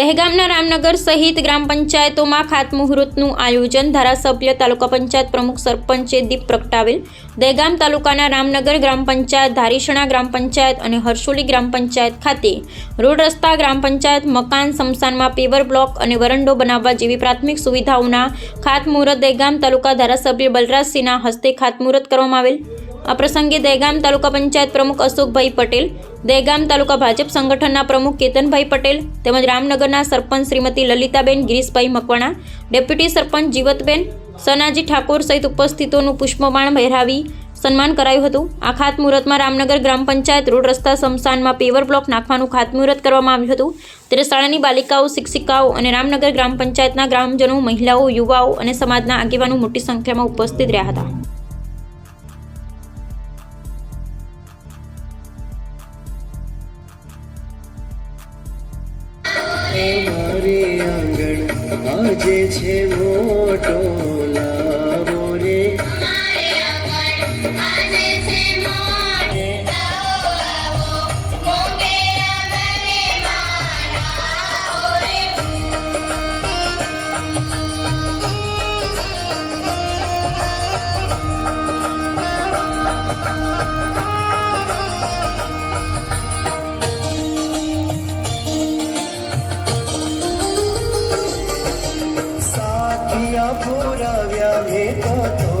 દહેગામના રામનગર સહિત ગ્રામ પંચાયતોમાં ખાતમુહૂર્તનું આયોજન. ધારાસભ્ય તાલુકા પંચાયત પ્રમુખ સરપંચે દીપ પ્રગટાવેલ. દહેગામ તાલુકાના રામનગર ગ્રામ પંચાયત ધારીસણા ગ્રામ પંચાયત અને હરસોલી ગ્રામ પંચાયત ખાતે રોડ રસ્તા, ગ્રામ પંચાયત, મકાન સમસાનમાં પેવર બ્લોક અને વરંડો બનાવવા જેવી પ્રાથમિક સુવિધાઓના ખાતમુહૂર્ત દહેગામ તાલુકા ધારાસભ્ય બલરાજસિંહના હસ્તે ખાતમુહૂર્ત કરવામાં આવેલ. આ પ્રસંગે દહેગામ તાલુકા પંચાયત પ્રમુખ અશોકભાઈ પટેલ દહેગામ તાલુકા ભાજપ સંગઠનના પ્રમુખ કેતનભાઈ પટેલ, તેમજ રામનગરના સરપંચ શ્રીમતી લલિતાબેન ગિરીશભાઈ મકવાણા, ડેપ્યુટી સરપંચ જીવતબેન, સનાજી ઠાકોર સહિત ઉપસ્થિતોનું પુષ્પમાણ પહેરાવી સન્માન કરાયું હતું. આ ખાતમુહૂર્તમાં રામનગર ગ્રામ પંચાયત રોડ રસ્તા સમસાનમાં પેવર બ્લોક નાખવાનું ખાતમુહૂર્ત કરવામાં આવ્યું હતું. ત્યારે શાળાની બાલિકાઓ, શિક્ષિકાઓ અને રામનગર ગ્રામ પંચાયતના ગ્રામજનો, મહિલાઓ, યુવાઓ અને સમાજના આગેવાનો મોટી સંખ્યામાં ઉપસ્થિત રહ્યા હતા. મારે આંગણ આજે છે મોટો લાવો. પુરવ્યા પુરવ્યા ભેગો તો